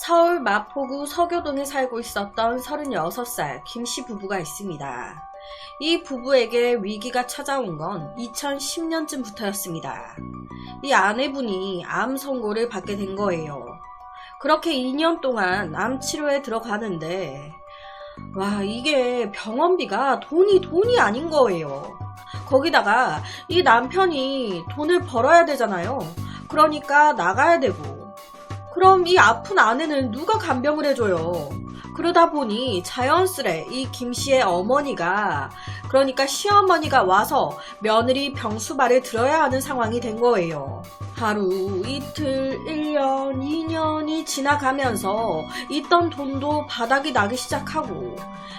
서울 마포구 서교동에 살고 있었던 36살 김씨 부부가 있습니다. 이 부부에게 위기가 찾아온 건 2010년쯤부터였습니다. 이 아내분이 암 선고를 받게 된 거예요. 그렇게 2년 동안 암 치료에 들어가는데, 와, 이게 병원비가 돈이 돈이 아닌 거예요. 거기다가 이 남편이 돈을 벌어야 되잖아요. 그러니까 나가야 되고. 그럼 이 아픈 아내는 누가 간병을 해줘요? 그러다 보니 자연스레 이 김 씨의 어머니가 그러니까 시어머니가 와서 며느리 병수발을 들어야 하는 상황이 된 거예요. 하루, 이틀, 1년, 2년이 지나가면서 있던 돈도 바닥이 나기 시작하고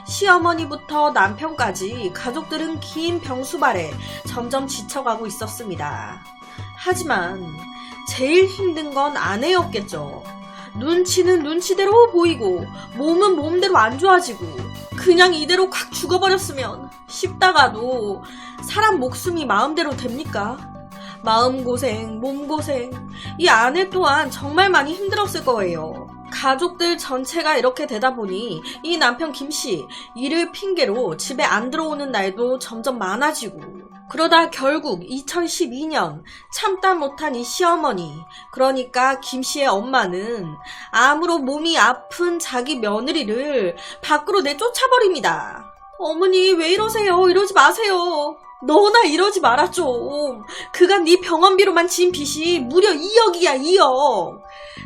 시어머니부터 남편까지 가족들은 긴 병수발에 점점 지쳐가고 있었습니다. 하지만 제일 힘든 건 아내였겠죠. 눈치는 눈치대로 보이고 몸은 몸대로 안 좋아지고 그냥 이대로 콱 죽어버렸으면 싶다가도 사람 목숨이 마음대로 됩니까? 마음고생, 몸고생. 이 아내 또한 정말 많이 힘들었을 거예요. 가족들 전체가 이렇게 되다 보니 이 남편 김씨 일을 핑계로 집에 안 들어오는 날도 점점 많아지고 그러다 결국 2012년 참다 못한 이 시어머니 그러니까 김 씨의 엄마는 암으로 몸이 아픈 자기 며느리를 밖으로 내쫓아버립니다. 어머니 왜 이러세요? 이러지 마세요. 너나 이러지 마라 좀. 그간 네 병원비로만 진 빚이 무려 2억이야 2억.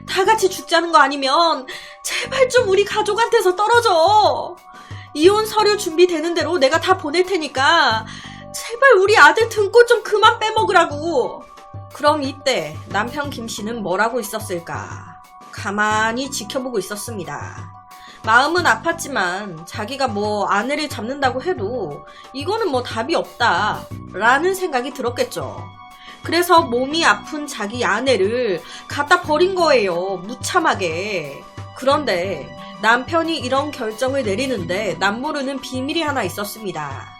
다 같이 죽자는 거 아니면 제발 좀 우리 가족한테서 떨어져. 이혼 서류 준비되는 대로 내가 다 보낼 테니까 제발 우리 아들 등골 좀 그만 빼먹으라고. 그럼 이때 남편 김 씨는 뭐라고 있었을까? 가만히 지켜보고 있었습니다. 마음은 아팠지만 자기가 뭐 아내를 잡는다고 해도 이거는 뭐 답이 없다 라는 생각이 들었겠죠. 그래서 몸이 아픈 자기 아내를 갖다 버린 거예요. 무참하게. 그런데 남편이 이런 결정을 내리는데 남모르는 비밀이 하나 있었습니다.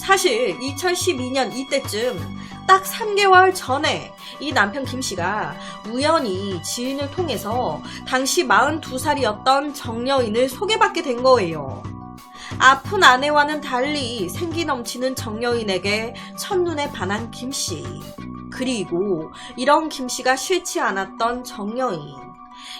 사실 2012년 이때쯤 딱 3개월 전에 이 남편 김 씨가 우연히 지인을 통해서 당시 42살이었던 정여인을 소개받게 된 거예요. 아픈 아내와는 달리 생기 넘치는 정여인에게 첫눈에 반한 김 씨. 그리고 이런 김 씨가 싫지 않았던 정여인.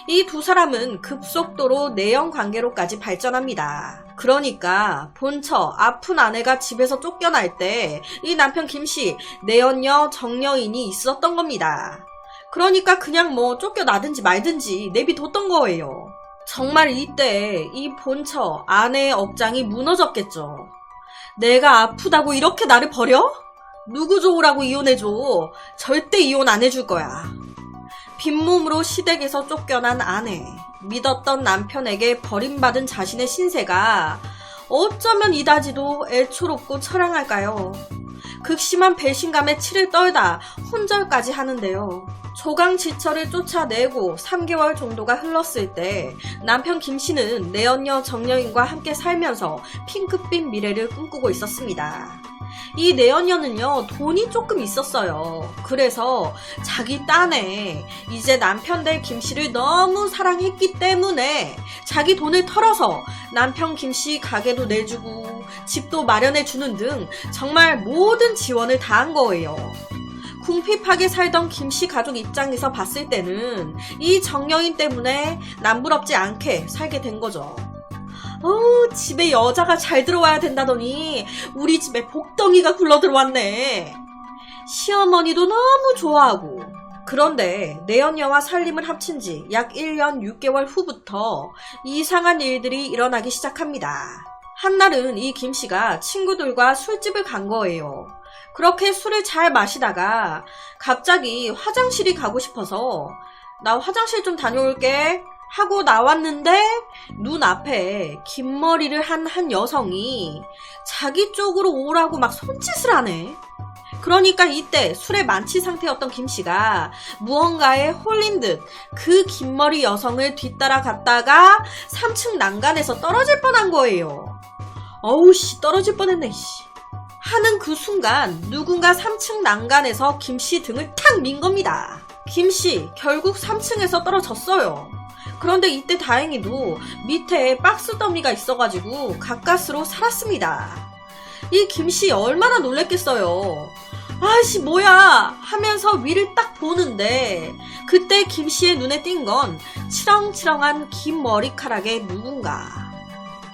이 두 사람은 급속도로 내연 관계로까지 발전합니다. 그러니까 본처 아픈 아내가 집에서 쫓겨날 때 이 남편 김씨 내연녀 정여인이 있었던 겁니다. 그러니까 그냥 뭐 쫓겨나든지 말든지 내비뒀던 거예요. 정말 이때 이 본처 아내의 억장이 무너졌겠죠. 내가 아프다고 이렇게 나를 버려? 누구 좋으라고 이혼해줘. 절대 이혼 안 해줄 거야. 빈몸으로 시댁에서 쫓겨난 아내, 믿었던 남편에게 버림받은 자신의 신세가 어쩌면 이다지도 애초롭고 처량할까요? 극심한 배신감에 치를 떨다 혼절까지 하는데요. 조강지처를 쫓아내고 3개월 정도가 흘렀을 때 남편 김 씨는 내연녀 정여인과 함께 살면서 핑크빛 미래를 꿈꾸고 있었습니다. 이 내연녀는요, 돈이 조금 있었어요. 그래서 자기 딴에 이제 남편 될 김씨를 너무 사랑했기 때문에 자기 돈을 털어서 남편 김씨 가게도 내주고 집도 마련해주는 등 정말 모든 지원을 다 한 거예요. 궁핍하게 살던 김씨 가족 입장에서 봤을 때는 이 정여인 때문에 남부럽지 않게 살게 된 거죠. 어우, 집에 여자가 잘 들어와야 된다더니 우리 집에 복덩이가 굴러 들어왔네. 시어머니도 너무 좋아하고. 그런데 내연녀와 살림을 합친 지 약 1년 6개월 후부터 이상한 일들이 일어나기 시작합니다. 한날은 이 김 씨가 친구들과 술집을 간 거예요. 그렇게 술을 잘 마시다가 갑자기 화장실이 가고 싶어서 나 화장실 좀 다녀올게 하고 나왔는데 눈앞에 긴 머리를 한 한 여성이 자기 쪽으로 오라고 막 손짓을 하네. 그러니까 이때 술에 만취 상태였던 김 씨가 무언가에 홀린 듯 그 긴 머리 여성을 뒤따라 갔다가 3층 난간에서 떨어질 뻔한 거예요. 어우 씨 떨어질 뻔했네 씨. 하는 그 순간 누군가 3층 난간에서 김 씨 등을 탁 민 겁니다. 김 씨 결국 3층에서 떨어졌어요. 그런데 이때 다행히도 밑에 박스 더미가 있어가지고 가까스로 살았습니다. 이 김씨 얼마나 놀랬겠어요. 아씨 뭐야 하면서 위를 딱 보는데 그때 김씨의 눈에 띈 건 치렁치렁한 긴 머리카락의 누군가.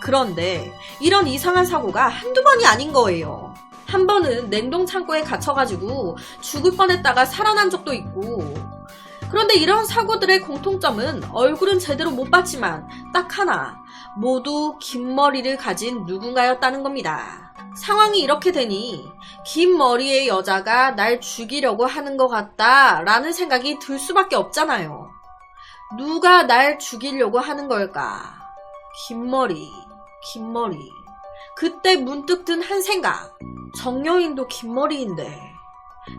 그런데 이런 이상한 사고가 한두 번이 아닌 거예요. 한 번은 냉동 창고에 갇혀가지고 죽을 뻔했다가 살아난 적도 있고 그런데 이런 사고들의 공통점은 얼굴은 제대로 못 봤지만 딱 하나 모두 긴 머리를 가진 누군가였다는 겁니다. 상황이 이렇게 되니 긴 머리의 여자가 날 죽이려고 하는 것 같다라는 생각이 들 수밖에 없잖아요. 누가 날 죽이려고 하는 걸까? 긴 머리, 긴 머리. 그때 문득 든 한 생각. 정여인도 긴 머리인데.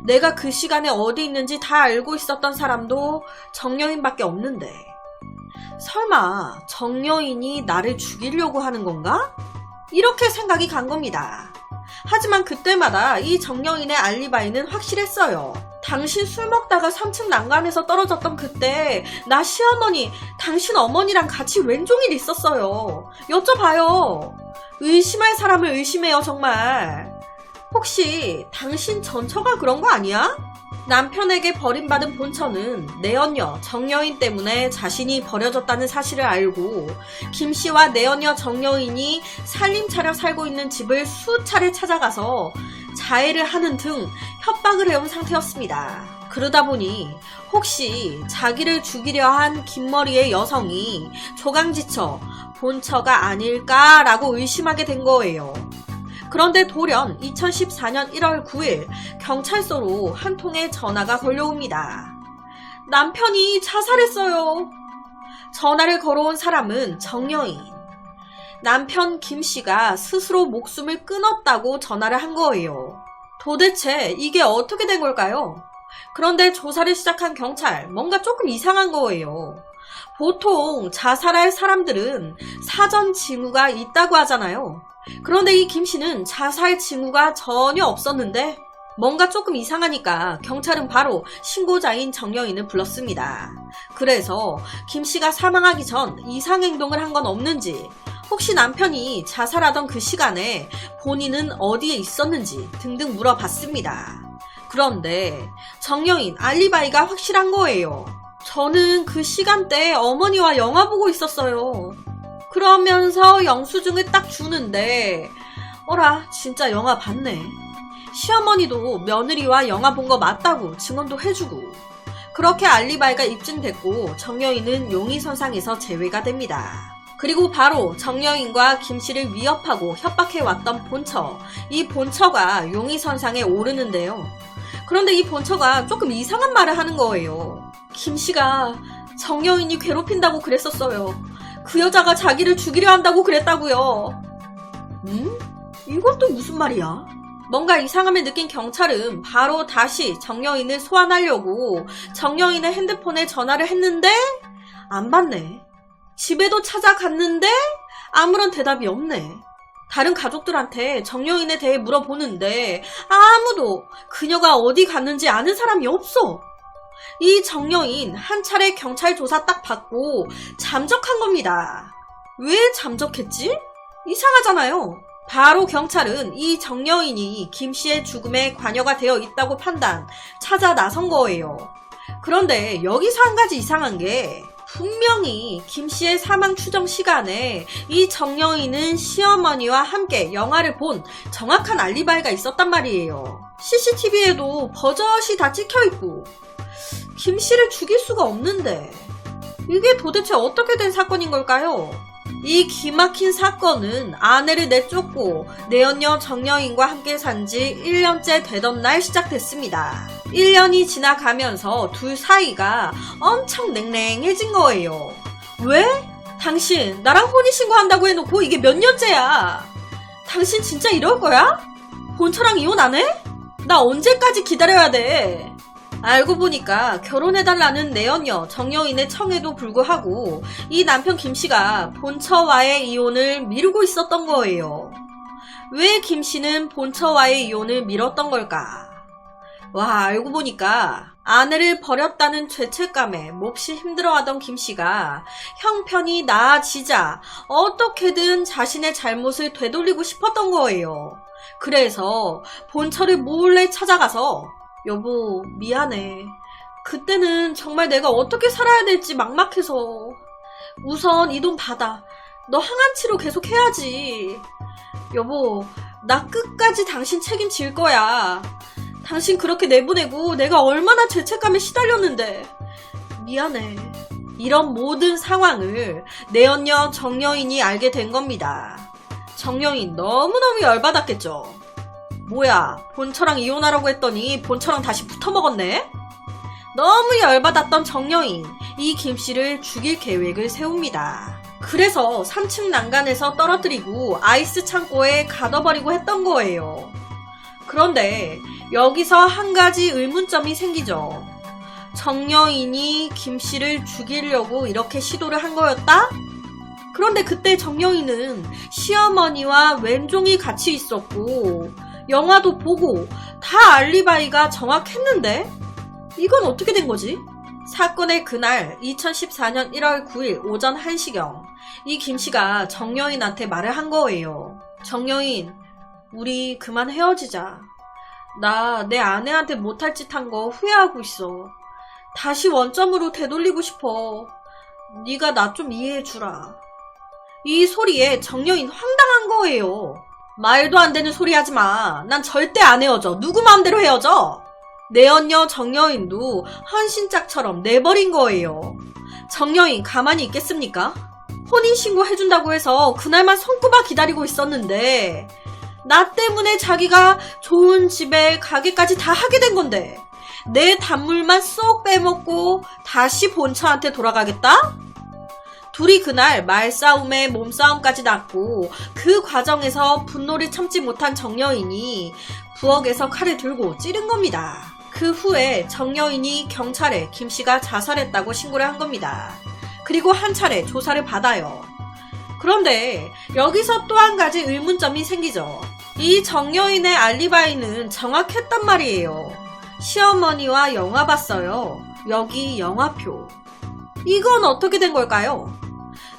내가 그 시간에 어디 있는지 다 알고 있었던 사람도 정여인밖에 없는데. 설마 정여인이 나를 죽이려고 하는 건가? 이렇게 생각이 간 겁니다. 하지만 그때마다 이 정여인의 알리바이는 확실했어요. 당신 술 먹다가 3층 난간에서 떨어졌던 그때 나 시어머니 당신 어머니랑 같이 왼종일 있었어요. 여쭤봐요. 의심할 사람을 의심해요 정말. 혹시 당신 전처가 그런 거 아니야? 남편에게 버림받은 본처는 내연녀 정여인 때문에 자신이 버려졌다는 사실을 알고 김 씨와 내연녀 정여인이 살림 차려 살고 있는 집을 수차례 찾아가서 자해를 하는 등 협박을 해온 상태였습니다. 그러다 보니 혹시 자기를 죽이려 한 긴머리의 여성이 조강지처 본처가 아닐까라고 의심하게 된 거예요. 그런데 돌연 2014년 1월 9일 경찰서로 한 통의 전화가 걸려옵니다. 남편이 자살했어요. 전화를 걸어온 사람은 정여인. 남편 김 씨가 스스로 목숨을 끊었다고 전화를 한 거예요. 도대체 이게 어떻게 된 걸까요? 그런데 조사를 시작한 경찰, 뭔가 조금 이상한 거예요. 보통 자살할 사람들은 사전 징후가 있다고 하잖아요. 그런데 이 김 씨는 자살 징후가 전혀 없었는데 뭔가 조금 이상하니까 경찰은 바로 신고자인 정여인을 불렀습니다. 그래서 김 씨가 사망하기 전 이상 행동을 한 건 없는지 혹시 남편이 자살하던 그 시간에 본인은 어디에 있었는지 등등 물어봤습니다. 그런데 정여인 알리바이가 확실한 거예요. 저는 그 시간대에 어머니와 영화 보고 있었어요. 그러면서 영수증을 딱 주는데 어라 진짜 영화 봤네. 시어머니도 며느리와 영화 본 거 맞다고 증언도 해주고 그렇게 알리바이가 입증됐고 정여인은 용의선상에서 제외가 됩니다. 그리고 바로 정여인과 김씨를 위협하고 협박해왔던 본처 이 본처가 용의선상에 오르는데요. 그런데 이 본처가 조금 이상한 말을 하는 거예요. 김씨가 정여인이 괴롭힌다고 그랬었어요. 그 여자가 자기를 죽이려 한다고 그랬다고요. 음? 이것도 무슨 말이야? 뭔가 이상함을 느낀 경찰은 바로 다시 정여인을 소환하려고 정여인의 핸드폰에 전화를 했는데 안 받네. 집에도 찾아갔는데 아무런 대답이 없네. 다른 가족들한테 정여인에 대해 물어보는데 아무도 그녀가 어디 갔는지 아는 사람이 없어. 이 정여인 한 차례 경찰 조사 딱 받고 잠적한 겁니다. 왜 잠적했지? 이상하잖아요. 바로 경찰은 이 정여인이 김 씨의 죽음에 관여가 되어 있다고 판단, 찾아 나선 거예요. 그런데 여기서 한 가지 이상한 게 분명히 김 씨의 사망 추정 시간에 이 정여인은 시어머니와 함께 영화를 본 정확한 알리바이가 있었단 말이에요. CCTV에도 버젓이 다 찍혀 있고 김 씨를 죽일 수가 없는데 이게 도대체 어떻게 된 사건인 걸까요? 이 기막힌 사건은 아내를 내쫓고 내연녀 정여인과 함께 산 지 1년째 되던 날 시작됐습니다. 1년이 지나가면서 둘 사이가 엄청 냉랭해진 거예요. 왜? 당신 나랑 혼인신고 한다고 해놓고 이게 몇 년째야? 당신 진짜 이럴 거야? 본처랑 이혼 안 해? 나 언제까지 기다려야 돼? 알고 보니까 결혼해달라는 내연녀 정여인의 청에도 불구하고 이 남편 김씨가 본처와의 이혼을 미루고 있었던 거예요. 왜 김씨는 본처와의 이혼을 미뤘던 걸까? 와, 알고 보니까 아내를 버렸다는 죄책감에 몹시 힘들어하던 김 씨가 형편이 나아지자 어떻게든 자신의 잘못을 되돌리고 싶었던 거예요. 그래서 본처를 몰래 찾아가서 여보, 미안해. 그때는 정말 내가 어떻게 살아야 될지 막막해서 우선 이 돈 받아. 너 항암치료 계속 해야지. 여보, 나 끝까지 당신 책임질 거야. 당신 그렇게 내보내고 내가 얼마나 죄책감에 시달렸는데. 미안해. 이런 모든 상황을 내연녀 정여인이 알게 된 겁니다. 정여인 너무너무 열받았겠죠. 뭐야, 본처랑 이혼하라고 했더니 본처랑 다시 붙어먹었네? 너무 열받았던 정여인, 이 김씨를 죽일 계획을 세웁니다. 그래서 3층 난간에서 떨어뜨리고 아이스 창고에 가둬버리고 했던 거예요. 그런데 여기서 한 가지 의문점이 생기죠. 정여인이 김씨를 죽이려고 이렇게 시도를 한 거였다? 그런데 그때 정여인은 시어머니와 왼종이 같이 있었고, 영화도 보고 다 알리바이가 정확했는데? 이건 어떻게 된 거지? 사건의 그날 2014년 1월 9일 오전 1시경 이 김씨가 정여인한테 말을 한 거예요. 정여인, 우리 그만 헤어지자. 나 내 아내한테 못할 짓 한 거 후회하고 있어. 다시 원점으로 되돌리고 싶어. 네가 나 좀 이해해 주라. 이 소리에 정여인 황당한 거예요. 말도 안 되는 소리 하지 마. 난 절대 안 헤어져. 누구 마음대로 헤어져? 내연녀 정여인도 헌신짝처럼 내버린 거예요. 정여인 가만히 있겠습니까? 혼인신고 해준다고 해서 그날만 손꼽아 기다리고 있었는데, 나 때문에 자기가 좋은 집에 가게까지 다 하게 된 건데, 내 단물만 쏙 빼먹고 다시 본처한테 돌아가겠다? 둘이 그날 말싸움에 몸싸움까지 났고 그 과정에서 분노를 참지 못한 정여인이 부엌에서 칼을 들고 찌른 겁니다. 그 후에 정여인이 경찰에 김 씨가 자살했다고 신고를 한 겁니다. 그리고 한 차례 조사를 받아요. 그런데 여기서 또 한 가지 의문점이 생기죠. 이 정여인의 알리바이는 정확했단 말이에요. 시어머니와 영화 봤어요. 여기 영화표. 이건 어떻게 된 걸까요?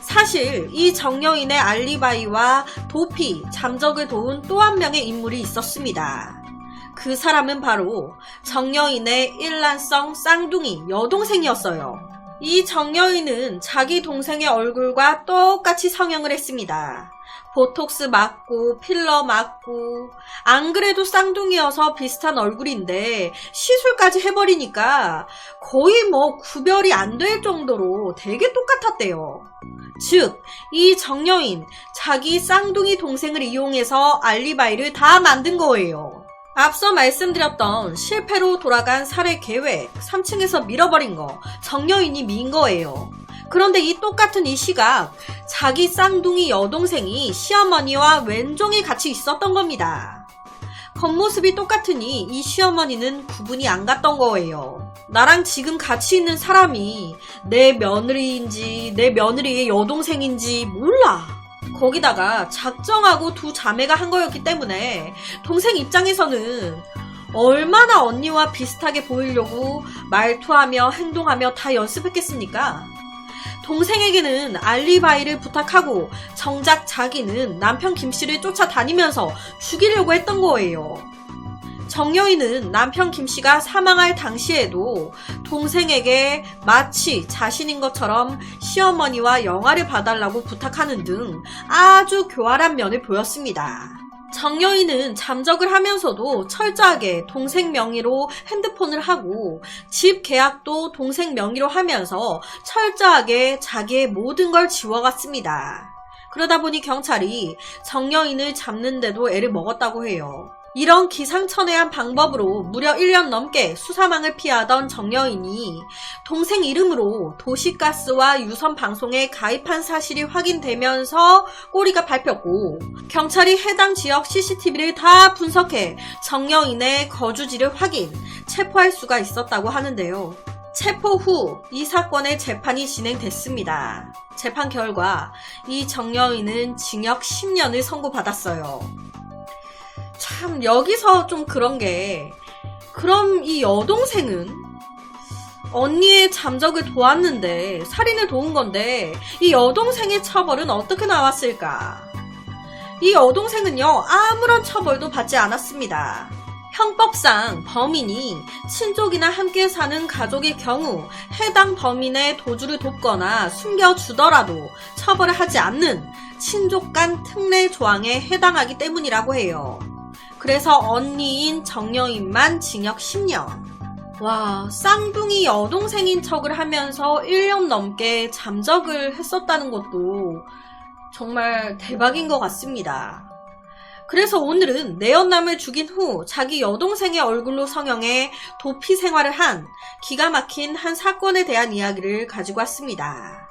사실 이 정여인의 알리바이와 도피, 잠적을 도운 또 한 명의 인물이 있었습니다. 그 사람은 바로 정여인의 일란성 쌍둥이 여동생이었어요. 이 정여인은 자기 동생의 얼굴과 똑같이 성형을 했습니다. 보톡스 맞고 필러 맞고 안 그래도 쌍둥이여서 비슷한 얼굴인데 시술까지 해버리니까 거의 뭐 구별이 안 될 정도로 되게 똑같았대요. 즉, 이 정여인 자기 쌍둥이 동생을 이용해서 알리바이를 다 만든 거예요. 앞서 말씀드렸던 실패로 돌아간 살해 계획 3층에서 밀어버린 거 정여인이 민 거예요. 그런데 이 똑같은 이 시각 자기 쌍둥이 여동생이 시어머니와 왼종이 같이 있었던 겁니다. 겉모습이 똑같으니 이 시어머니는 구분이 안 갔던 거예요. 나랑 지금 같이 있는 사람이 내 며느리인지 내 며느리의 여동생인지 몰라. 거기다가 작정하고 두 자매가 한 거였기 때문에 동생 입장에서는 얼마나 언니와 비슷하게 보이려고 말투하며 행동하며 다 연습했겠습니까? 동생에게는 알리바이를 부탁하고 정작 자기는 남편 김씨를 쫓아다니면서 죽이려고 했던 거예요. 정여인은 남편 김씨가 사망할 당시에도 동생에게 마치 자신인 것처럼 시어머니와 영화를 봐달라고 부탁하는 등 아주 교활한 면을 보였습니다. 정여인은 잠적을 하면서도 철저하게 동생 명의로 핸드폰을 하고 집 계약도 동생 명의로 하면서 철저하게 자기의 모든 걸 지워갔습니다. 그러다 보니 경찰이 정여인을 잡는데도 애를 먹었다고 해요. 이런 기상천외한 방법으로 무려 1년 넘게 수사망을 피하던 정여인이 동생 이름으로 도시가스와 유선 방송에 가입한 사실이 확인되면서 꼬리가 밟혔고 경찰이 해당 지역 CCTV를 다 분석해 정여인의 거주지를 확인, 체포할 수가 있었다고 하는데요. 체포 후 이 사건의 재판이 진행됐습니다. 재판 결과 이 정여인은 징역 10년을 선고받았어요. 참 여기서 좀 그런 게 그럼 이 여동생은 언니의 잠적을 도왔는데 살인을 도운 건데 이 여동생의 처벌은 어떻게 나왔을까? 이 여동생은요 아무런 처벌도 받지 않았습니다. 형법상 범인이 친족이나 함께 사는 가족의 경우 해당 범인의 도주를 돕거나 숨겨주더라도 처벌을 하지 않는 친족 간 특례 조항에 해당하기 때문이라고 해요. 그래서 언니인 정여인만 징역 10년. 와, 쌍둥이 여동생인 척을 하면서 1년 넘게 잠적을 했었다는 것도 정말 대박인 것 같습니다. 그래서 오늘은 내연남을 죽인 후 자기 여동생의 얼굴로 성형해 도피 생활을 한 기가 막힌 한 사건에 대한 이야기를 가지고 왔습니다.